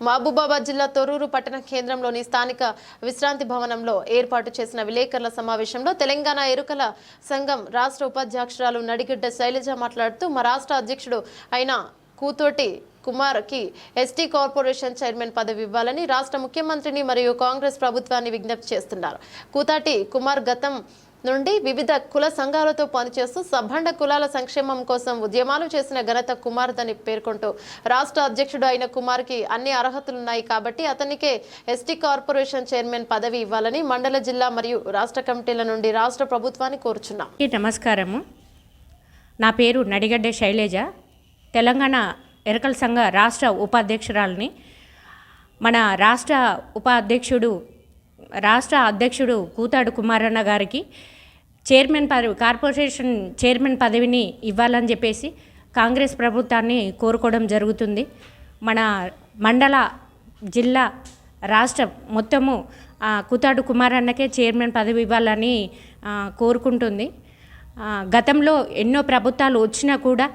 మహబూబాబాద్ జిల్లా తొర్రూరు పట్టణ కేంద్రంలోని స్థానిక విశ్రాంతి భవనంలో ఏర్పాటు చేసిన విలేకరుల సమావేశంలో తెలంగాణ ఎరుకల సంఘం రాష్ట్ర ఉపాధ్యక్షురాలు నడిగిడ్డ శైలజ మాట్లాడుతూ మా రాష్ట్ర అధ్యక్షుడు అయిన కూతోటి కుమార్కి ఎస్టీ కార్పొరేషన్ చైర్మన్ పదవి ఇవ్వాలని రాష్ట్ర ముఖ్యమంత్రిని మరియు కాంగ్రెస్ ప్రభుత్వాన్ని విజ్ఞప్తి చేస్తున్నారు. కూతాటి కుమార్ గతం నుండి వివిధ కుల సంఘాలతో పనిచేస్తూ సబ్బండ కులాల సంక్షేమం కోసం ఉద్యమాలు చేసిన ఘనత కుమార్దని పేర్కొంటూ రాష్ట్ర అధ్యక్షుడు అయిన కుమార్కి అన్ని అర్హతలున్నాయి కాబట్టి అతనికే ఎస్టీ కార్పొరేషన్ చైర్మన్ పదవి ఇవ్వాలని మండల జిల్లా మరియు రాష్ట్ర కమిటీల నుండి రాష్ట్ర ప్రభుత్వాన్ని కోరుచున్నాం. నమస్కారము. నా పేరు నడిగడ్డ శైలేజ. తెలంగాణ ఎరకల సంఘ రాష్ట్ర ఉపాధ్యక్షురాలని. మన రాష్ట్ర ఉపాధ్యక్షుడు రాష్ట్ర అధ్యక్షుడు కూతాడు కుమారన్న గారికి చైర్మన్ పదవి కార్పొరేషన్ చైర్మన్ పదవిని ఇవ్వాలని చెప్పేసి కాంగ్రెస్ ప్రభుత్వాన్ని కోరుకోవడం జరుగుతుంది. మన మండల జిల్లా రాష్ట్ర మొత్తము కూతాడు కుమారన్నకే చైర్మన్ పదవి ఇవ్వాలని కోరుకుంటుంది. గతంలో ఎన్నో ప్రభుత్వాలు వచ్చినా కూడా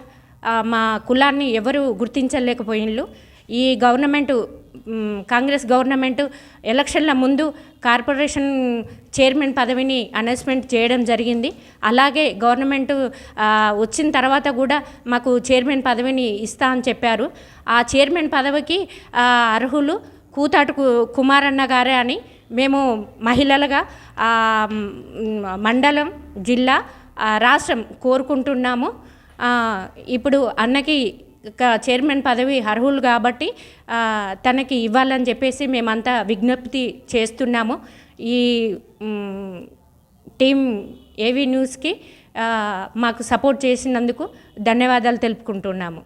మా కులాన్ని ఎవరు గుర్తించలేకపోయిన్లు. ఈ గవర్నమెంట్ కాంగ్రెస్ గవర్నమెంట్ ఎలక్షన్ల ముందు కార్పొరేషన్ చైర్మన్ పదవిని అనౌన్స్మెంట్ చేయడం జరిగింది. అలాగే గవర్నమెంట్ వచ్చిన తర్వాత కూడా మాకు చైర్మన్ పదవిని ఇస్తా అని చెప్పారు. ఆ చైర్మన్ పదవికి అర్హులు కూతాటు కుమారన్న గారే అని మేము మహిళలుగా మండలం జిల్లా రాష్ట్రం కోరుకుంటున్నాము. ఇప్పుడు అన్నకి చైర్మన్ పదవి అర్హులు కాబట్టి తనకి ఇవ్వాలని చెప్పేసి మేమంతా విజ్ఞప్తి చేస్తున్నాము. ఈ టీం ఏవీ న్యూస్కి మాకు సపోర్ట్ చేసినందుకు ధన్యవాదాలు తెలుపుకుంటున్నాము.